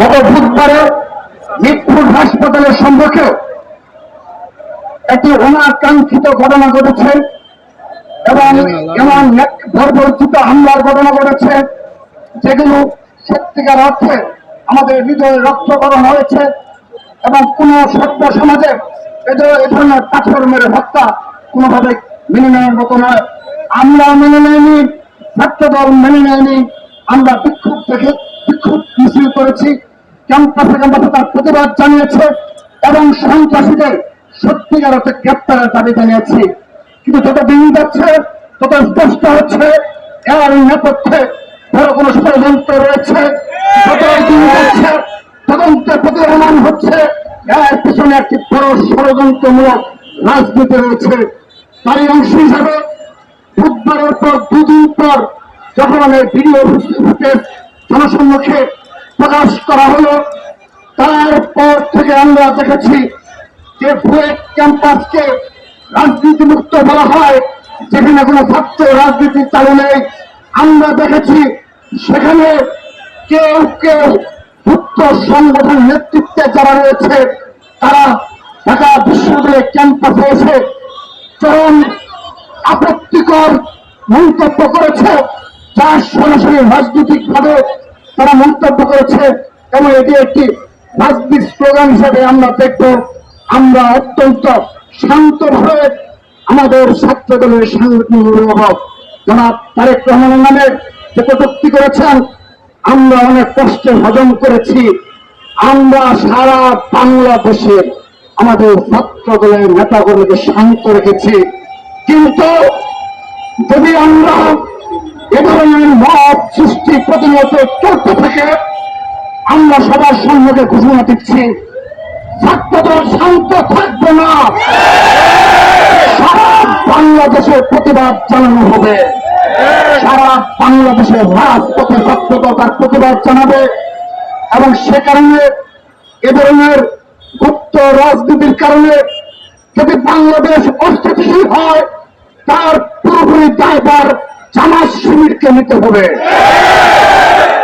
গত বুধবারে মিরপুর হাসপাতালের সম্মুখে একটি অনাকাঙ্ক্ষিত ঘটনা ঘটেছে এবং এমন বর্বরচিত হামলার ঘটনা ঘটেছে যেগুলো সত্যিকার অর্থে আমাদের হৃদয়ে রক্তকরণ হয়েছে এবং কোন সভ্য সমাজে এ ধরনের পাথর মেরে হত্যা কোনোভাবে মেনে নেওয়ার মতো নয়। আমরা মেনে নেয়নি, ছাত্রদল মেনে নেয়নি, আমরা বিক্ষোভ থেকে বিক্ষোভ মিছিল করেছি। ক্যাম্পাসে ক্যাম্পাসে তার প্রতিবাদ জানিয়েছে এবং সন্ত্রাসীদের সত্যিকার অর্থে গ্রেপ্তারের দাবি জানিয়েছি। কিন্তু যত দিন যাচ্ছে, তত স্পষ্ট হচ্ছে, এর নেপথ্যে বড় কোন ষড়যন্ত্র রয়েছে। যত দিন যাচ্ছে তদন্তের হচ্ছে। এর পিছনে একটি বড় ষড়যন্ত্রমূলক রাজনীতি রয়েছে। তারই অংশ হিসাবে বুধবারের পর দুদিন পর যখন এই ভিডিও জনসম্মুখে প্রকাশ করা হলো। তারপর থেকে আমরা দেখেছি যে বুয়েট ক্যাম্পাসকে রাজনীতি মুক্ত বলা হয়। যেখানে কোনো ছাত্র রাজনীতি চালু নেই। আমরা দেখেছি সেখানে কেউ কেউ যুক্ত সংগঠন নেতৃত্বে যারা রয়েছে, তারা ঢাকা বিশ্ববিদ্যালয় ক্যাম্পাসে এসে চরম আপত্তিকর মন্তব্য করেছে, যা সরাসরি রাজনৈতিক ভাবে তারা মন্তব্য করেছে এবং এটি একটি রাজনৈতিক স্লোগান হিসেবে আমরা দেখব। আমরা অত্যন্ত শান্তভাবে আমাদের ছাত্র দলের সাংগঠনিক অভিভাবক তারেক রহমানের নামে যে কটুক্তি করেছেন, আমরা অনেক কষ্টে হজম করেছি। আমরা সারা বাংলাদেশের আমাদের ছাত্র দলের নেতাগুলোকে শান্ত রেখেছি। কিন্তু যদি আমরা এ মত সৃষ্টি প্রতিনিয়ত চলতে থাকে। আমরা সবার সম্মুখে ঘোষণা দিচ্ছি শান্ত থাকবে না। সারা বাংলাদেশে প্রতিবাদ জানানো হবে। সারা বাংলাদেশের রাজপথে ছাত্রদল তার প্রতিবাদ জানাবে। এবং সে কারণে, এ ধরনের গুপ্ত রাজনীতির কারণে যদি বাংলাদেশ অস্থিতিশীল হয়, তার পুরোপুরি দায়ভার জামাত শিবিরকে নিতে হবে।